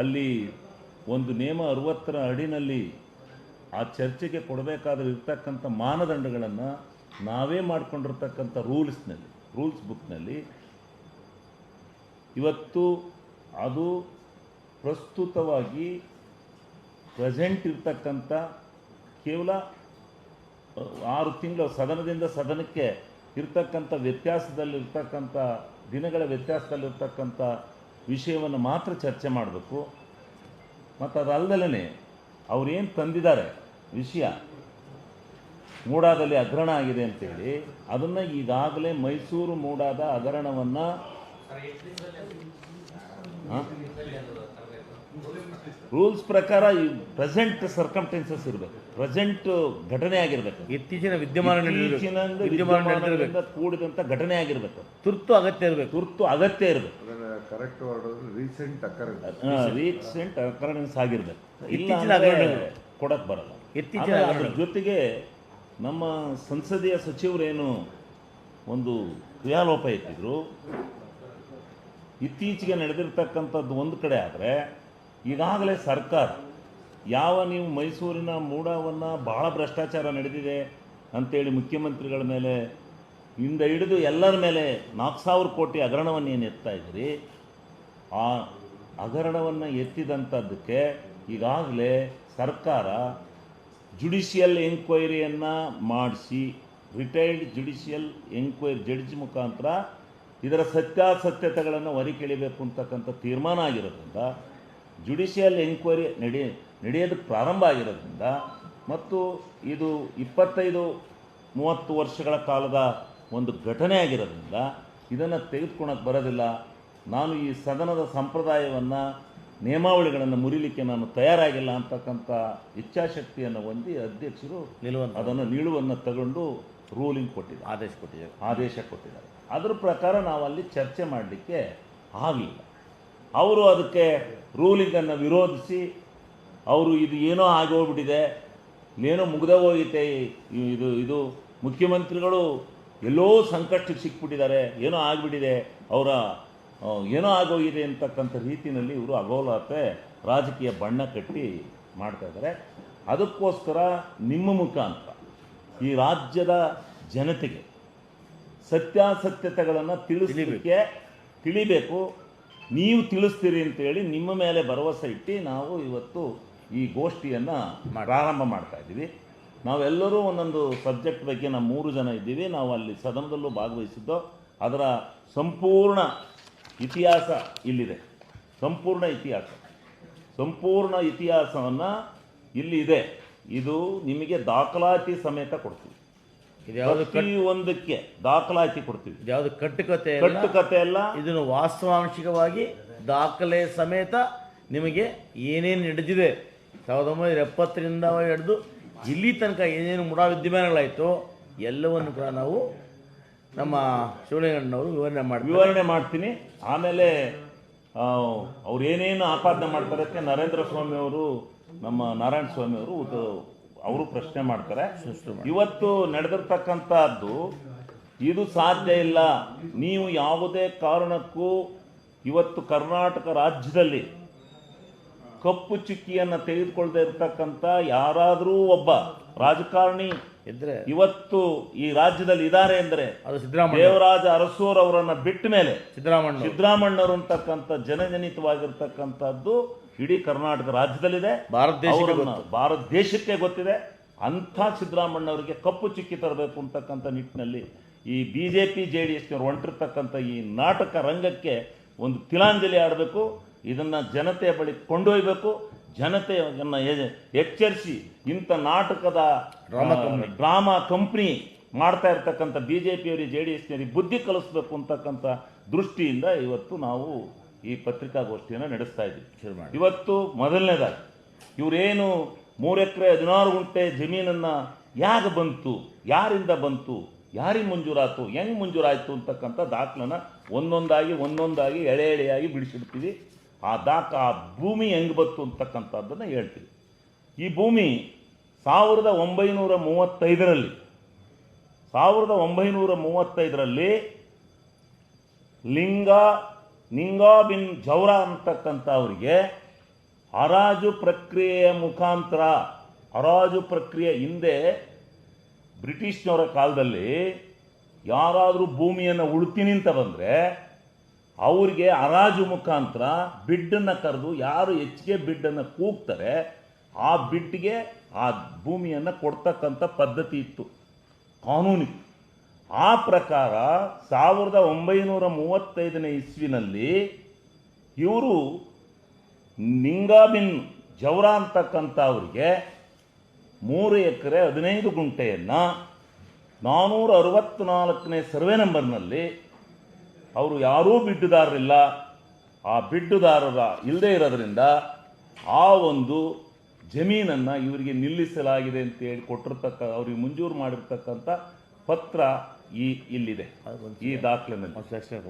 ಅಲ್ಲಿ ಒಂದು ನೇಮ ಅರುವತ್ತರ ಅಡಿನಲ್ಲಿ ಆ ಚರ್ಚೆಗೆ ಕೊಡಬೇಕಾದ್ರೆ ಇರ್ತಕ್ಕಂಥ ಮಾನದಂಡಗಳನ್ನು ನಾವೇ ಮಾಡಿಕೊಂಡಿರ್ತಕ್ಕಂಥ ರೂಲ್ಸ್ನಲ್ಲಿ, ರೂಲ್ಸ್ ಬುಕ್ನಲ್ಲಿ. ಇವತ್ತು ಅದು ಪ್ರಸ್ತುತವಾಗಿ ಪ್ರೆಸೆಂಟ್ ಇರ್ತಕ್ಕಂಥ ಕೇವಲ ಆರು ತಿಂಗಳು ಸದನದಿಂದ ಸದನಕ್ಕೆ ಇರ್ತಕ್ಕಂಥ ವ್ಯತ್ಯಾಸದಲ್ಲಿರ್ತಕ್ಕಂಥ ದಿನಗಳ ವ್ಯತ್ಯಾಸದಲ್ಲಿರ್ತಕ್ಕಂಥ ವಿಷಯವನ್ನು ಮಾತ್ರ ಚರ್ಚೆ ಮಾಡಬೇಕು. ಮತ್ತು ಅದಲ್ಲದಲೇ ಅವ್ರೇನು ತಂದಿದ್ದಾರೆ ವಿಷಯ ಮೂಡಾದಲ್ಲಿ ಹಗರಣ ಆಗಿದೆ ಅಂತೇಳಿ ಅದನ್ನು ಈಗಾಗಲೇ ಮೈಸೂರು ಮೂಡಾದ ಹಗರಣವನ್ನು ರೂಲ್ಸ್ ಪ್ರಕಾರ ಈ ಪ್ರೆಸೆಂಟ್ ಸರ್ಕಮ್ಟೆನ್ಸಸ್ ಇರಬೇಕು. ಪ್ರೆಸೆಂಟ್ ಘಟನೆ ಆಗಿರ್ಬೇಕು. ಇತ್ತೀಚಿನ ವಿದ್ಯಮಾನ ಕೂಡಿದಂಥ ಘಟನೆ ಆಗಿರ್ಬೇಕು. ತುರ್ತು ಅಗತ್ಯ ಇರಬೇಕು. ತುರ್ತು ಅಗತ್ಯ ಇರಬೇಕು. Correct word recent occurrence. Recent occurrence ಆಗಿರ್ಬೇಕು. ಇಲ್ಲ ಇತ್ತೀಚಿನ ಹಗರಣಗಳು. ಬರಲ್ಲ. ಇತ್ತೀಚಿನ ಅದ್ರ ಜೊತೆಗೆ ನಮ್ಮ ಸಂಸದೀಯ ಸಚಿವರೇನು ಒಂದು ಕ್ರಿಯಾಲೋಪ ಎತ್ತಿದ್ರು ಇತ್ತೀಚೆಗೆ ನಡೆದಿರ್ತಕ್ಕಂಥದ್ದು ಒಂದು ಕಡೆ ಆದರೆ ಈಗಾಗಲೇ ಸರ್ಕಾರ ಯಾವ ನೀವು ಮೈಸೂರಿನ ಮೂಡವನ್ನು ಬಹಳ ಭ್ರಷ್ಟಾಚಾರ ನಡೆದಿದೆ ಅಂತೇಳಿ ಮುಖ್ಯಮಂತ್ರಿಗಳ ಮೇಲೆ ಇಂದ ಹಿಡಿದು ಎಲ್ಲರ ಮೇಲೆ ನಾಲ್ಕು ಸಾವಿರ ಕೋಟಿ ಹಗರಣವನ್ನು ಏನು ಎತ್ತಾ ಇದ್ದೀರಿ? ಆ ಹಗರಣವನ್ನು ಎತ್ತಿದಂಥದ್ದಕ್ಕೆ ಈಗಾಗಲೇ ಸರ್ಕಾರ ಜುಡಿಷಿಯಲ್ ಎಂಕ್ವೈರಿಯನ್ನು ಮಾಡಿಸಿ ರಿಟೈರ್ಡ್ ಜುಡಿಷಿಯಲ್ ಎಂಕ್ವೈರಿ ಜಡ್ಜ್ ಮುಖಾಂತರ ಇದರ ಸತ್ಯಾಸತ್ಯತೆಗಳನ್ನು ಹೊರಕೆಳಿಬೇಕು ಅಂತಕ್ಕಂಥ ತೀರ್ಮಾನ ಆಗಿರೋದ್ರಿಂದ ಜುಡಿಷಿಯಲ್ ಎಂಕ್ವೈರಿ ನಡೆ, ನಡೆಯೋದಕ್ಕೆ ಪ್ರಾರಂಭ ಆಗಿರೋದ್ರಿಂದ, ಮತ್ತು ಇದು ಇಪ್ಪತ್ತೈದು, ಮೂವತ್ತು ವರ್ಷಗಳ ಕಾಲದ ಒಂದು ಘಟನೆ ಆಗಿರೋದ್ರಿಂದ ಇದನ್ನು ತೆಗೆದುಕೊಳಕ್ಕೆ ಬರೋದಿಲ್ಲ. ನಾನು ಈ ಸದನದ ಸಂಪ್ರದಾಯವನ್ನು ನಿಯಮಾವಳಿಗಳನ್ನು ಮುರಿಲಿಕ್ಕೆ ನಾನು ತಯಾರಾಗಿಲ್ಲ ಅಂತಕ್ಕಂಥ ಇಚ್ಛಾಶಕ್ತಿಯನ್ನು ಹೊಂದಿ ಅಧ್ಯಕ್ಷರು ನಿಲುವನ್ನು ಅದನ್ನು ನಿಲುವನ್ನು ತಗೊಂಡು ರೂಲಿಂಗ್ ಕೊಟ್ಟಿದ್ದಾರೆ. ಆದೇಶ ಕೊಟ್ಟಿದ್ದಾರೆ. ಆದೇಶ ಕೊಟ್ಟಿದ್ದಾರೆ. ಅದರ ಪ್ರಕಾರ ನಾವು ಅಲ್ಲಿ ಚರ್ಚೆ ಮಾಡಲಿಕ್ಕೆ ಆಗಲಿಲ್ಲ. ಅವರು ಅದಕ್ಕೆ ರೂಲಿಂಗನ್ನು ವಿರೋಧಿಸಿ ಅವರು ಇದು ಏನೋ ಆಗೋಗ್ಬಿಟ್ಟಿದೆ ಏನೋ ಮುಗ್ದೇ ಹೋಗೈತೆ ಇದು ಇದು ಮುಖ್ಯಮಂತ್ರಿಗಳು ಎಲ್ಲೋ ಸಂಕಷ್ಟಕ್ಕೆ ಸಿಕ್ಬಿಟ್ಟಿದ್ದಾರೆ ಏನೋ ಆಗಿಬಿಟ್ಟಿದೆ ಅವರ ಏನೋ ಆಗೋಗಿದೆ ಅಂತಕ್ಕಂಥ ರೀತಿಯಲ್ಲಿ ಇವರು ಅಗೋಲತೆ ರಾಜಕೀಯ ಬಣ್ಣ ಕಟ್ಟಿ ಮಾಡ್ತಾ ಇದ್ದಾರೆ. ಅದಕ್ಕೋಸ್ಕರ ನಿಮ್ಮ ಮುಖಾಂತರ ಈ ರಾಜ್ಯದ ಜನತೆಗೆ ಸತ್ಯಾಸತ್ಯತೆಗಳನ್ನು ತಿಳಿಸಲಿಕ್ಕೆ ತಿಳಿಬೇಕು. ನೀವು ತಿಳಿಸ್ತೀರಿ ಅಂತೇಳಿ ನಿಮ್ಮ ಮೇಲೆ ಭರವಸೆ ಇಟ್ಟು ನಾವು ಇವತ್ತು ಈ ಗೋಷ್ಠಿಯನ್ನು ಪ್ರಾರಂಭ ಮಾಡ್ತಾ ಇದ್ದೀವಿ. ನಾವೆಲ್ಲರೂ ಒಂದೊಂದು ಸಬ್ಜೆಕ್ಟ್ ಬಗ್ಗೆ ನಾವು ಮೂರು ಜನ ಇದ್ದೀವಿ. ನಾವು ಅಲ್ಲಿ ಸದನದಲ್ಲೂ ಭಾಗವಹಿಸಿದ್ದು. ಅದರ ಸಂಪೂರ್ಣ ಇತಿಹಾಸ ಇಲ್ಲಿದೆ. ಸಂಪೂರ್ಣ ಇತಿಹಾಸ. ಸಂಪೂರ್ಣ ಇತಿಹಾಸವನ್ನು ಇಲ್ಲಿ ಇದೆ ಇದು ನಿಮಗೆ ದಾಖಲಾತಿ ಸಮೇತ ಕೊಡ್ತೀವಿ. ಇದು ಯಾವುದು ಒಂದಕ್ಕೆ ದಾಖಲಾತಿ ಕೊಡ್ತೀವಿ. ಯಾವುದು ಕಟ್ಟುಕತೆ. ಕಟ್ಟುಕತೆ ಅಲ್ಲ ಇದನ್ನು ವಾಸ್ತವಾಂಶಿಕವಾಗಿ ದಾಖಲೆ ಸಮೇತ ನಿಮಗೆ ಏನೇನು ನಡೆದಿದೆ ಸಾವಿರದ ಒಂಬೈನೂರ ಎಪ್ಪತ್ತರಿಂದ ಹಿಡಿದು ಇಲ್ಲಿ ತನಕ ಏನೇನು ಮುಡಾ ವಿದ್ಯಮಾನಗಳಾಯಿತು ಎಲ್ಲವನ್ನು ಕೂಡ ನಾವು ನಮ್ಮ ಶಿವಲಿಂಗಣ್ಣವರು ವಿವರಣೆ ಮಾಡಿ ವಿವರಣೆ ಮಾಡ್ತೀನಿ. ಆಮೇಲೆ ಅವ್ರು ಏನೇನು ಆಪಾದನೆ ಮಾಡ್ತಾರಕ್ಕೆ ನರೇಂದ್ರ ಸ್ವಾಮಿ ಅವರು ನಮ್ಮ ನಾರಾಯಣ ಸ್ವಾಮಿ ಅವರು ಅವರು ಪ್ರಶ್ನೆ ಮಾಡ್ತಾರೆ. ಇವತ್ತು ನಡೆದಿರ್ತಕ್ಕಂಥದ್ದು ಇದು ಸಾಧ್ಯ ಇಲ್ಲ. ನೀವು ಯಾವುದೇ ಕಾರಣಕ್ಕೂ ಇವತ್ತು ಕರ್ನಾಟಕ ರಾಜ್ಯದಲ್ಲಿ ಕಪ್ಪು ಚುಕ್ಕಿಯನ್ನು ತೆಗೆದುಕೊಳ್ಳದೆ ಇರತಕ್ಕಂಥ ಯಾರಾದರೂ ಒಬ್ಬ ರಾಜಕಾರಣಿ ಇದ್ರೆ ಇವತ್ತು ಈ ರಾಜ್ಯದಲ್ಲಿ ಇದ್ದಾರೆ ಎಂದರೆ ಅದು ಸಿದ್ದರಾಮಯ್ಯ. ದೇವರಾಜ ಅರಸೂರ್ ಅವರನ್ನ ಬಿಟ್ಟ ಮೇಲೆ ಸಿದ್ದರಾಮಣ್ಣ ಸಿದ್ದರಾಮಣ್ಣವರು ಅಂತಕ್ಕಂಥ ಜನಜನಿತವಾಗಿರ್ತಕ್ಕಂಥದ್ದು ಇಡೀ ಕರ್ನಾಟಕ ರಾಜ್ಯದಲ್ಲಿದೆ. ಭಾರತ ದೇಶಕ್ಕೆ ಅವರನ್ನ ಭಾರತ ದೇಶಕ್ಕೆ ಗೊತ್ತಿದೆ. ಅಂಥ ಸಿದ್ದರಾಮಣ್ಣವರಿಗೆ ಕಪ್ಪು ಚುಕ್ಕಿ ತರಬೇಕು ಅಂತಕ್ಕಂಥ ನಿಟ್ಟಿನಲ್ಲಿ ಈ B J P J D ಎಸ್ನವರು ಹೊಂಟಿರ್ತಕ್ಕಂಥ ಈ ನಾಟಕ ರಂಗಕ್ಕೆ ಒಂದು ತಿಲಾಂಜಲಿ ಆಡಬೇಕು. ಇದನ್ನು ಜನತೆಯ ಬಳಿ ಕೊಂಡೊಯ್ಬೇಕು ಜನತೆಯನ್ನು ಎಚ್ಚರಿಸಿ ಇಂಥ ನಾಟಕದ ಡ್ರಾಮಾ ಡ್ರಾಮಾ ಕಂಪ್ನಿ ಮಾಡ್ತಾ ಇರ್ತಕ್ಕಂಥ ಬಿ ಜೆ ಪಿಯವರಿಗೆ ಜೆ ಡಿ ಎಸ್ನವರಿಗೆ ಬುದ್ಧಿ ಕಲಿಸ್ಬೇಕು ಅಂತಕ್ಕಂಥ ದೃಷ್ಟಿಯಿಂದ ಇವತ್ತು ನಾವು ಈ ಪತ್ರಿಕಾಗೋಷ್ಠಿಯನ್ನು ನಡೆಸ್ತಾ ಇದ್ದೀವಿ. ಇವತ್ತು ಮೊದಲನೇದಾಗಿ ಇವರೇನು ಮೂರು ಎಕರೆ ಹದಿನಾರು ಗುಂಟೆ ಜಮೀನನ್ನು ಯಾಕೆ ಬಂತು ಯಾರಿಂದ ಬಂತು ಯಾರಿಗೆ ಮಂಜೂರಾತು ಹೆಂಗೆ ಮಂಜೂರಾಯಿತು ಅಂತಕ್ಕಂಥ ದಾಖಲನ್ನ ಒಂದೊಂದಾಗಿ ಒಂದೊಂದಾಗಿ ಎಳೆ ಎಳೆಯಾಗಿ ಬಿಡಿಸಿಡ್ತೀವಿ. ಆ ದಾಕ ಆ ಭೂಮಿ ಹೆಂಗೆ ಬಂತು ಅಂತಕ್ಕಂಥದ್ದನ್ನು ಹೇಳ್ತೀವಿ ಈ ಭೂಮಿ ಸಾವಿರದ ಒಂಬೈನೂರ ಮೂವತ್ತೈದರಲ್ಲಿ, ಸಾವಿರದ ಒಂಬೈನೂರ ಮೂವತ್ತೈದರಲ್ಲಿ ಲಿಂಗ ನಿಂಗಾ ಬಿನ್ ಜೌರ ಅಂತಕ್ಕಂಥ ಅವರಿಗೆ ಹರಾಜು ಪ್ರಕ್ರಿಯೆಯ ಮುಖಾಂತರ, ಹರಾಜು ಪ್ರಕ್ರಿಯೆ ಹಿಂದೆ ಬ್ರಿಟಿಷ್ನವರ ಕಾಲದಲ್ಲಿ ಯಾರಾದರೂ ಭೂಮಿಯನ್ನು ಉಳ್ತೀನಿ ಅಂತ ಬಂದರೆ ಅವ್ರಿಗೆ ಹರಾಜು ಮುಖಾಂತರ ಬಿಡ್ಡನ್ನು ಕರೆದು ಯಾರು ಹೆಚ್ಚಿಗೆ ಬಿಡ್ಡನ್ನು ಕೂಗ್ತಾರೆ, ಆ ಬಿಡ್ಗೆ ಆ ಭೂಮಿಯನ್ನು ಕೊಡ್ತಕ್ಕಂಥ ಪದ್ಧತಿ ಇತ್ತು, ಕಾನೂನಿತ್ತು. ಆ ಪ್ರಕಾರ ಸಾವಿರದ ಒಂಬೈನೂರ ಮೂವತ್ತೈದನೇ ಇಸ್ವಿನಲ್ಲಿ ಇವರು ನಿಂಗಾಬಿನ್ ಜವರ ಅಂತಕ್ಕಂಥ ಅವರಿಗೆ ಮೂರು ಎಕರೆ ಹದಿನೈದು ಗುಂಟೆಯನ್ನು ನಾನ್ನೂರ ಅರವತ್ತ್ನಾಲ್ಕನೇ ಸರ್ವೆ ನಂಬರ್ನಲ್ಲಿ ಅವರು ಯಾರೂ ಬಿಡ್ಡುದಾರರಿಲ್ಲ ಆ ಬಿಡ್ಡುದಾರರ ಇಲ್ಲದೆ ಇರೋದ್ರಿಂದ ಆ ಒಂದು ಜಮೀನನ್ನು ಇವರಿಗೆ ನಿಲ್ಲಿಸಲಾಗಿದೆ ಅಂತ ಹೇಳಿ ಕೊಟ್ಟಿರ್ತಕ್ಕ ಅವ್ರಿಗೆ ಮಂಜೂರು ಮಾಡಿರ್ತಕ್ಕಂಥ ಪತ್ರ ಈ ಇಲ್ಲಿದೆ ಈ ದಾಖಲೆನಲ್ಲಿ. ಸೆಕ್ಷನ್